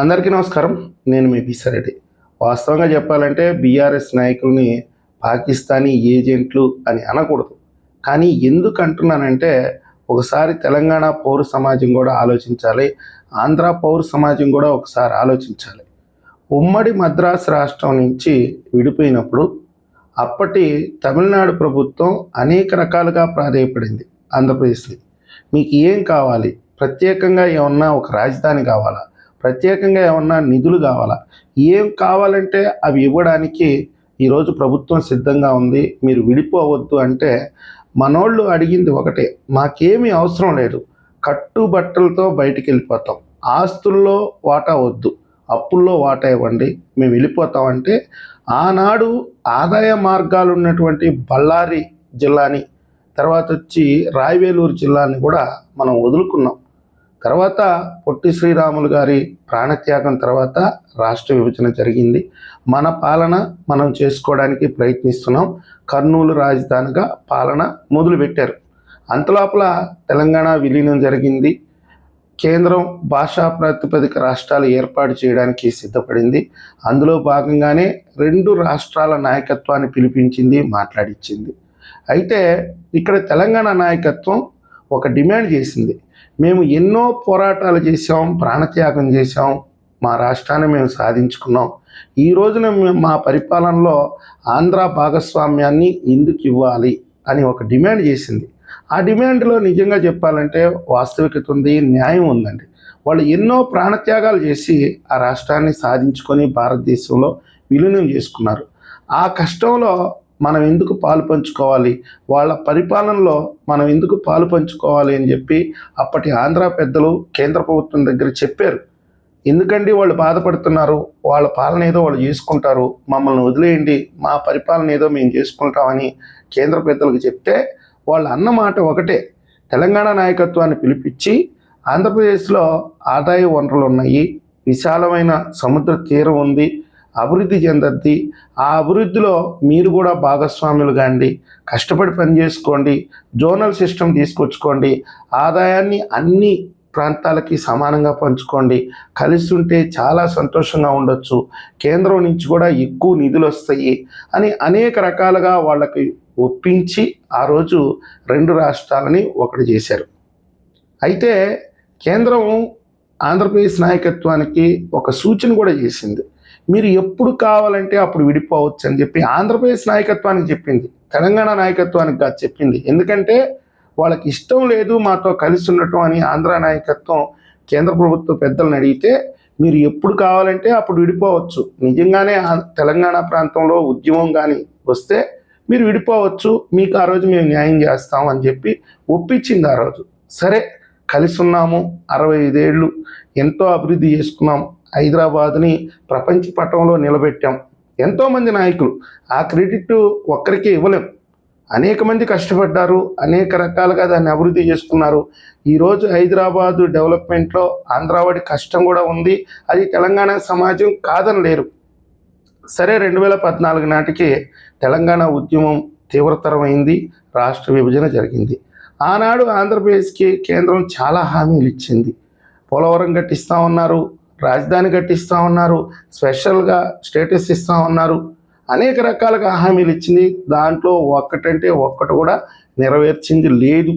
అందరికీ నమస్కారం. నేను మీ పిసారెడ్డి వాస్తవంగా చెప్పాలంటే బీఆర్ఎస్ నాయకుల్ని పాకిస్తానీ ఏజెంట్లు అని అనకూడదు. కానీ ఎందుకు అంటున్నానంటే ఒకసారి తెలంగాణ పౌర సమాజం కూడా ఆలోచించాలి. ఆంధ్ర పౌర సమాజం కూడా ఒకసారి ఆలోచించాలి. ఉమ్మడి మద్రాసు రాష్ట్రం నుంచి విడిపోయినప్పుడు అప్పటి తమిళనాడు ప్రభుత్వం అనేక రకాలుగా ప్రాధేయపడింది ఆంధ్రప్రదేశ్ని. మీకు ఏం కావాలి? ప్రత్యేకంగా ఏమన్నా ఒక రాజధాని కావాలా? ప్రత్యేకంగా ఏమన్నా నిధులు కావాలా? ఏం కావాలంటే అవి ఇవ్వడానికి ఈరోజు ప్రభుత్వం సిద్ధంగా ఉంది. మీరు విడిపోవద్దు అంటే మనోళ్ళు అడిగింది ఒకటే మాకేమీ అవసరం లేదు. కట్టుబట్టలతో బయటికి వెళ్ళిపోతాం ఆస్తుల్లో వాటా వద్దు. అప్పుల్లో వాటా ఇవ్వండి. మేము వెళ్ళిపోతామంటే ఆనాడు ఆదాయ మార్గాలు ఉన్నటువంటి బళ్ళారి జిల్లాని తర్వాత వచ్చి రాయవేలూరు జిల్లాని కూడా మనం వదులుకున్నాం. తర్వాత పొట్టి శ్రీరాములు గారి ప్రాణత్యాగం తర్వాత రాష్ట్ర విభజన జరిగింది. మన పాలన మనం చేసుకోవడానికి ప్రయత్నిస్తున్నాం. కర్నూలు రాజధానిగా పాలన మొదలుపెట్టారు. అంతలోపల తెలంగాణ విలీనం జరిగింది. కేంద్రం భాషా ప్రాతిపదిక రాష్ట్రాలు ఏర్పాటు చేయడానికి సిద్ధపడింది. అందులో భాగంగానే రెండు రాష్ట్రాల నాయకత్వాన్ని పిలిపించింది మాట్లాడించింది. అయితే ఇక్కడ తెలంగాణ నాయకత్వం ఒక డిమాండ్ చేసింది. మేము ఎన్నో పోరాటాలు చేసాం ప్రాణత్యాగం చేసాం మా రాష్ట్రాన్ని మేము సాధించుకున్నాం. ఈ రోజున మేము మా పరిపాలనలో ఆంధ్ర భాగస్వామ్యాన్ని ఎందుకు ఇవ్వాలి అని ఒక డిమాండ్ చేసింది. ఆ డిమాండ్లో నిజంగా చెప్పాలంటే వాస్తవికత ఉంది న్యాయం ఉందండి. వాళ్ళు ఎన్నో ప్రాణత్యాగాలు చేసి ఆ రాష్ట్రాన్ని సాధించుకొని భారతదేశంలో విలీనం చేసుకున్నారు. ఆ కష్టంలో మనం ఎందుకు పాలు పంచుకోవాలి? వాళ్ళ పరిపాలనలో మనం ఎందుకు పాలు పంచుకోవాలి అని చెప్పి అప్పటి ఆంధ్ర పెద్దలు కేంద్ర ప్రభుత్వం దగ్గర చెప్పారు. ఎందుకండి వాళ్ళు బాధపడుతున్నారు? వాళ్ళ పాలన ఏదో వాళ్ళు చేసుకుంటారు. మమ్మల్ని వదిలేయండి. మా పరిపాలన ఏదో మేము చేసుకుంటామని కేంద్ర పెద్దలకు చెప్తే వాళ్ళు అన్న మాట ఒకటే. తెలంగాణ నాయకత్వాన్ని పిలిపించి ఆంధ్రప్రదేశ్లో ఆదాయ వనరులు ఉన్నాయి. విశాలమైన సముద్ర తీరం ఉంది. అభివృద్ధి చెందద్ది. ఆ అభివృద్ధిలో మీరు కూడా భాగస్వాములు కాండి. కష్టపడి పని చేసుకోండి. జోనల్ సిస్టమ్ తీసుకొచ్చుకోండి. ఆదాయాన్ని అన్ని ప్రాంతాలకి సమానంగా పంచుకోండి. కలిసి ఉంటే చాలా సంతోషంగా ఉండొచ్చు. కేంద్రం నుంచి కూడా ఎక్కువ నిధులు వస్తాయి అని అనేక రకాలుగా వాళ్ళకి ఒప్పించి ఆ రోజు రెండు రాష్ట్రాలని ఒకటి చేశారు. అయితే కేంద్రం ఆంధ్రప్రదేశ్ నాయకత్వానికి ఒక సూచన కూడా చేసింది. మీరు ఎప్పుడు కావాలంటే అప్పుడు విడిపోవచ్చు అని చెప్పి ఆంధ్రప్రదేశ్ నాయకత్వానికి చెప్పింది. తెలంగాణ నాయకత్వానికి కాదు చెప్పింది. ఎందుకంటే వాళ్ళకి ఇష్టం లేదు మాతో కలిసి ఉండటం అని ఆంధ్ర నాయకత్వం కేంద్ర ప్రభుత్వ పెద్దలను అడిగితే మీరు ఎప్పుడు కావాలంటే అప్పుడు విడిపోవచ్చు. నిజంగానే తెలంగాణ ప్రాంతంలో ఉద్యమం కానీ వస్తే మీరు విడిపోవచ్చు. మీకు ఆ రోజు మేము న్యాయం చేస్తాం అని చెప్పి ఒప్పించింది ఆ రోజు. సరే కలిసి ఉన్నాము. అరవై ఐదేళ్ళు ఎంతో అభివృద్ధి చేసుకున్నాం. హైదరాబాద్ని ప్రపంచ పటంలో నిలబెట్టాం. ఎంతోమంది నాయకులు ఆ క్రెడిట్ ఒక్కరికి ఇవ్వలేం. అనేక మంది కష్టపడ్డారు అనేక రకాలుగా దాన్ని అభివృద్ధి చేసుకున్నారు. ఈరోజు హైదరాబాదు డెవలప్మెంట్లో ఆంధ్రావాడి కష్టం కూడా ఉంది. అది తెలంగాణ సమాజం కాదని లేరు. సరే రెండు వేల పద్నాలుగు నాటికి తెలంగాణ ఉద్యమం తీవ్రతరమైంది రాష్ట్ర విభజన జరిగింది. ఆనాడు ఆంధ్రప్రదేశ్కి కేంద్రం చాలా హామీలు ఇచ్చింది. పోలవరం కట్టిస్తా ఉన్నారు రాజధాని కట్టిస్తా ఉన్నారు స్పెషల్గా స్టేటస్ ఇస్తా ఉన్నారు. అనేక రకాలుగా హామీలు ఇచ్చింది. దాంట్లో ఒక్కటంటే ఒక్కటి కూడా నెరవేర్చింది లేదు.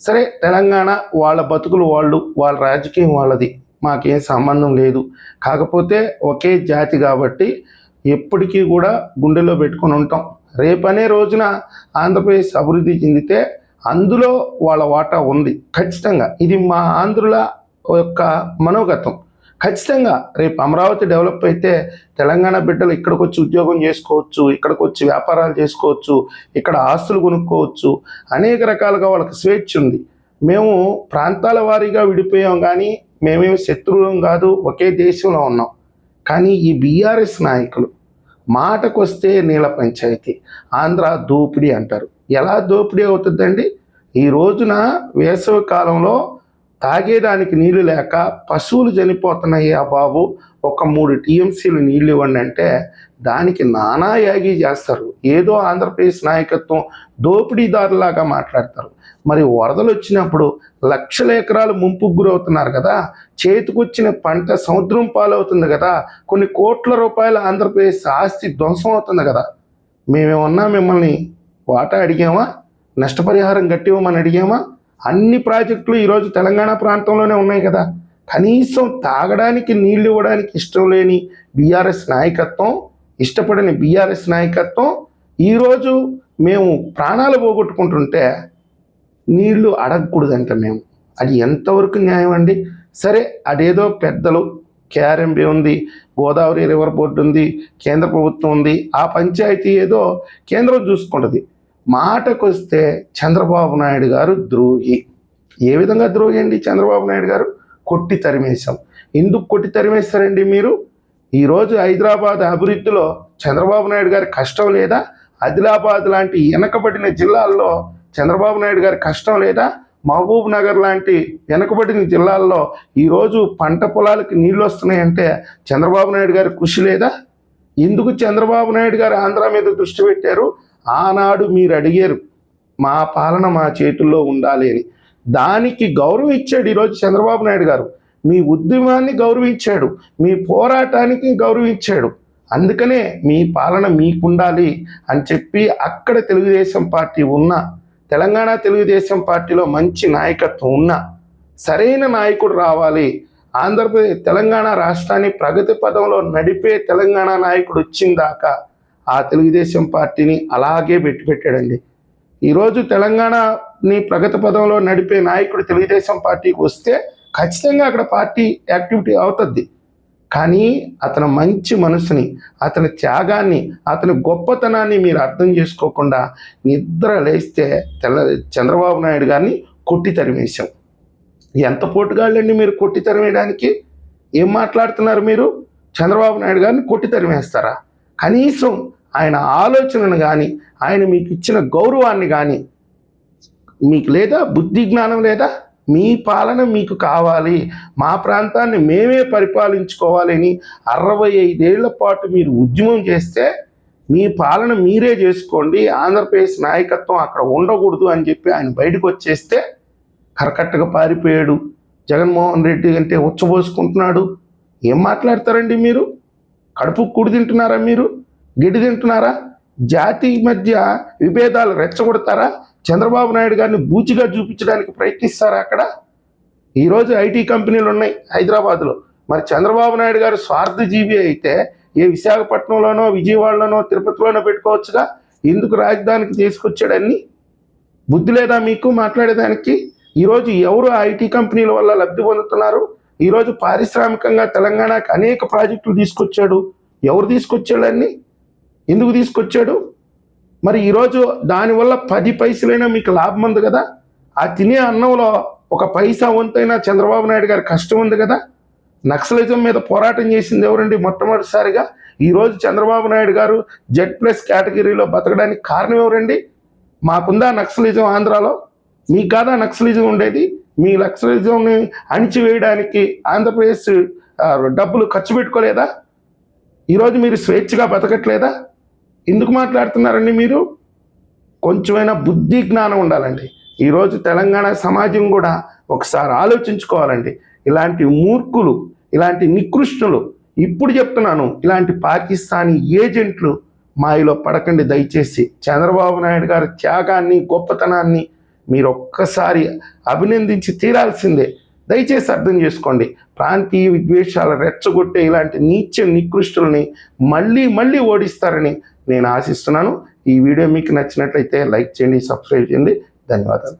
సరే తెలంగాణ వాళ్ళ బతుకులు వాళ్ళు వాళ్ళ రాజకీయం వాళ్ళది. మాకేం సంబంధం లేదు. కాకపోతే ఒకే జాతి కాబట్టి ఎప్పటికీ కూడా గుండెలో పెట్టుకొని ఉంటాం. రేపనే రోజున ఆంధ్రప్రదేశ్ అభివృద్ధి చెందితే అందులో వాళ్ళ వాటా ఉంది. ఖచ్చితంగా. ఇది మా ఆంధ్రుల యొక్క మనోగతం. ఖచ్చితంగా రేపు అమరావతి డెవలప్ అయితే తెలంగాణ బిడ్డలు ఇక్కడికి వచ్చి ఉద్యోగం చేసుకోవచ్చు ఇక్కడికి వచ్చి వ్యాపారాలు చేసుకోవచ్చు ఇక్కడ ఆస్తులు కొనుక్కోవచ్చు అనేక రకాలుగా వాళ్ళకి స్వేచ్ఛ ఉంది. మేము ప్రాంతాల వారీగా విడిపోయాం కానీ మేమేమి శత్రువులం కాదు ఒకే దేశంలో ఉన్నాం. కానీ ఈ బీఆర్ఎస్ నాయకులు మాటకొస్తే నీళ్ళ పంచాయతీ ఆంధ్ర దోపిడీ అంటారు. ఎలా దోపిడీ అవుతుందండి? ఈ రోజున వేసవి కాలంలో తాగేదానికి నీళ్ళు లేక పశువులు చనిపోతున్నాయి బాబు. ఒక మూడు టీఎంసీలు నీళ్ళు ఇవ్వండి అంటే దానికి నానా యాగి చేస్తారు. ఏదో ఆంధ్రప్రదేశ్ నాయకత్వం దోపిడీదారులాగా మాట్లాడతారు. మరి వరదలు వచ్చినప్పుడు లక్షల ఎకరాలు ముంపుకు గురవుతున్నారు కదా. చేతికొచ్చిన పంట సముద్రం పాలవుతుంది కదా. కొన్ని కోట్ల రూపాయల ఆంధ్రప్రదేశ్ ఆస్తి ధ్వంసం అవుతుంది కదా. మేమేమన్నా మిమ్మల్ని వాటా అడిగామా? నష్టపరిహారం కట్టివ్వమని అడిగామా? అన్ని ప్రాజెక్టులు ఈరోజు తెలంగాణ ప్రాంతంలోనే ఉన్నాయి కదా. కనీసం తాగడానికి నీళ్ళు ఇవ్వడానికి ఇష్టం లేని బీఆర్ఎస్ నాయకత్వం ఇష్టపడని బీఆర్ఎస్ నాయకత్వం ఈరోజు మేము ప్రాణాలు పోగొట్టుకుంటుంటే నీళ్ళు అడగకూడదంట మేము. అది ఎంతవరకు న్యాయం అండి? సరే అదేదో పెద్దలు కేఆర్ఎంబి ఉంది గోదావరి రివర్ బోర్డు ఉంది కేంద్ర ప్రభుత్వం ఉంది ఆ పంచాయతీ ఏదో కేంద్రం చూసుకుంటుంది. మాటకొస్తే చంద్రబాబు నాయుడు గారు ద్రోహి. ఏ విధంగా ద్రోహి అండి చంద్రబాబు నాయుడు గారు? కొట్టి తరిమేశాం. ఎందుకు కొట్టి తరిమేస్తారండి మీరు? ఈరోజు హైదరాబాద్ అభివృద్ధిలో చంద్రబాబు నాయుడు గారి కష్టం లేదా? ఆదిలాబాద్ లాంటి వెనకబడిన జిల్లాల్లో చంద్రబాబు నాయుడు గారి కష్టం లేదా? మహబూబ్ నగర్ లాంటి వెనకబడిన జిల్లాల్లో ఈరోజు పంట పొలాలకి నీళ్ళు వస్తున్నాయంటే చంద్రబాబు నాయుడు గారి కృషి లేదా? ఎందుకు చంద్రబాబు నాయుడు గారు ఆంధ్ర మీద దృష్టి పెట్టారు? ఆనాడు మీరు అడిగారు మా పాలన మా చేతుల్లో ఉండాలి అని. దానికి గౌరవం ఇచ్చాడు ఈరోజు చంద్రబాబు నాయుడు గారు. మీ ఉద్యమాన్ని గౌరవించాడు మీ పోరాటానికి గౌరవించాడు. అందుకనే మీ పాలన మీకుండాలి అని చెప్పి అక్కడ తెలుగుదేశం పార్టీ ఉన్న తెలంగాణ తెలుగుదేశం పార్టీలో మంచి నాయకత్వం ఉన్న సరైన నాయకుడు రావాలి. ఆంధ్రప్రదేశ్ తెలంగాణ రాష్ట్రాన్ని ప్రగతి పదంలో నడిపే తెలంగాణ నాయకుడు వచ్చిందాకా ఆ తెలుగుదేశం పార్టీని అలాగే పెట్టి పెట్టాడండి. ఈరోజు తెలంగాణని ప్రగతి పదంలో నడిపే నాయకుడు తెలుగుదేశం పార్టీకి వస్తే ఖచ్చితంగా అక్కడ పార్టీ యాక్టివిటీ అవుతుంది. కానీ అతని మంచి మనసుని అతని త్యాగాన్ని అతని గొప్పతనాన్ని మీరు అర్థం చేసుకోకుండా నిద్ర లేస్తే తెల్ల చంద్రబాబు నాయుడు గారిని కొట్టి తరిమేశాం. ఎంత పోటుగాళ్ళండి మీరు కొట్టి తరిమేయడానికి? ఏం మాట్లాడుతున్నారు మీరు? చంద్రబాబు నాయుడు గారిని కొట్టి తరిమేస్తారా? కనీసం ఆయన ఆలోచనను కానీ ఆయన మీకు ఇచ్చిన గౌరవాన్ని కానీ మీకు లేదా? బుద్ధి జ్ఞానం లేదా? మీ పాలన మీకు కావాలి. మా ప్రాంతాన్ని మేమే పరిపాలించుకోవాలని అరవై ఐదేళ్ళ పాటు మీరు ఉద్యమం చేస్తే మీ పాలన మీరే చేసుకోండి. ఆంధ్రప్రదేశ్ నాయకత్వం అక్కడ ఉండకూడదు అని చెప్పి ఆయన బయటకు వచ్చేస్తే కరకట్టగా పారిపోయాడు. జగన్మోహన్ రెడ్డి అంటే ఉచ్చబోసుకుంటున్నాడు. ఏం మాట్లాడతారండి మీరు? కడుపు కుడి తింటున్నారా మీరు? గిడి తింటున్నారా? జాతి మధ్య విభేదాలు రెచ్చగొడతారా? చంద్రబాబు నాయుడు గారిని బూచిగా చూపించడానికి ప్రయత్నిస్తారా అక్కడ? ఈరోజు ఐటీ కంపెనీలు ఉన్నాయి హైదరాబాద్లో. మరి చంద్రబాబు నాయుడు గారు స్వార్థజీవి అయితే ఏ విశాఖపట్నంలోనో విజయవాడలోనో తిరుపతిలోనో పెట్టుకోవచ్చుగా? ఎందుకు రాజధానికి తీసుకొచ్చాడన్ని? బుద్ధి లేదా మీకు మాట్లాడేదానికి? ఈరోజు ఎవరు ఐటీ కంపెనీల వల్ల లబ్ధి పొందుతున్నారు? ఈరోజు పారిశ్రామికంగా తెలంగాణకు అనేక ప్రాజెక్టులు తీసుకొచ్చాడు. ఎవరు తీసుకొచ్చాడన్ని? ఎందుకు తీసుకొచ్చాడు? మరి ఈరోజు దానివల్ల పది పైసలైనా మీకు లాభం ఉంది కదా? ఆ తినే అన్నంలో ఒక పైసా వంతైనా చంద్రబాబు నాయుడు గారి కష్టం ఉంది కదా? నక్సలిజం మీద పోరాటం చేసింది ఎవరండి మొట్టమొదటిసారిగా? ఈరోజు చంద్రబాబు నాయుడు గారు జెడ్ ప్లస్ కేటగిరీలో బతకడానికి కారణం ఎవరండి? మాకుందా నక్సలిజం ఆంధ్రాలో? మీకు కాదా నక్సలిజం ఉండేది? మీ నక్సలిజంని అణిచివేయడానికి ఆంధ్రప్రదేశ్ డబ్బులు ఖర్చు పెట్టుకోలేదా? ఈరోజు మీరు స్వేచ్ఛగా బతకట్లేదా? ఎందుకు మాట్లాడుతున్నారండి మీరు? కొంచెమైనా బుద్ధి జ్ఞానం ఉండాలండి. ఈరోజు తెలంగాణ సమాజం కూడా ఒకసారి ఆలోచించుకోవాలండి. ఇలాంటి మూర్ఖులు ఇలాంటి నికృష్ణులు ఇప్పుడు చెప్తున్నాను ఇలాంటి పాకిస్తానీ ఏజెంట్లు మాయలో పడకండి దయచేసి. చంద్రబాబు నాయుడు గారి త్యాగాన్ని గొప్పతనాన్ని మీరు ఒక్కసారి అభినందించి తీరాల్సిందే. దయచేసి అర్థం చేసుకోండి. ప్రాంతీయ విద్వేషాలు రెచ్చగొట్టే ఇలాంటి నీచ నికృష్టుల్ని మళ్ళీ మళ్ళీ ఓడిస్తారని నేను ఆశిస్తున్నాను. ఈ వీడియో మీకు నచ్చినట్లయితే లైక్ చేయండి సబ్స్క్రైబ్ చేయండి. ధన్యవాదాలు.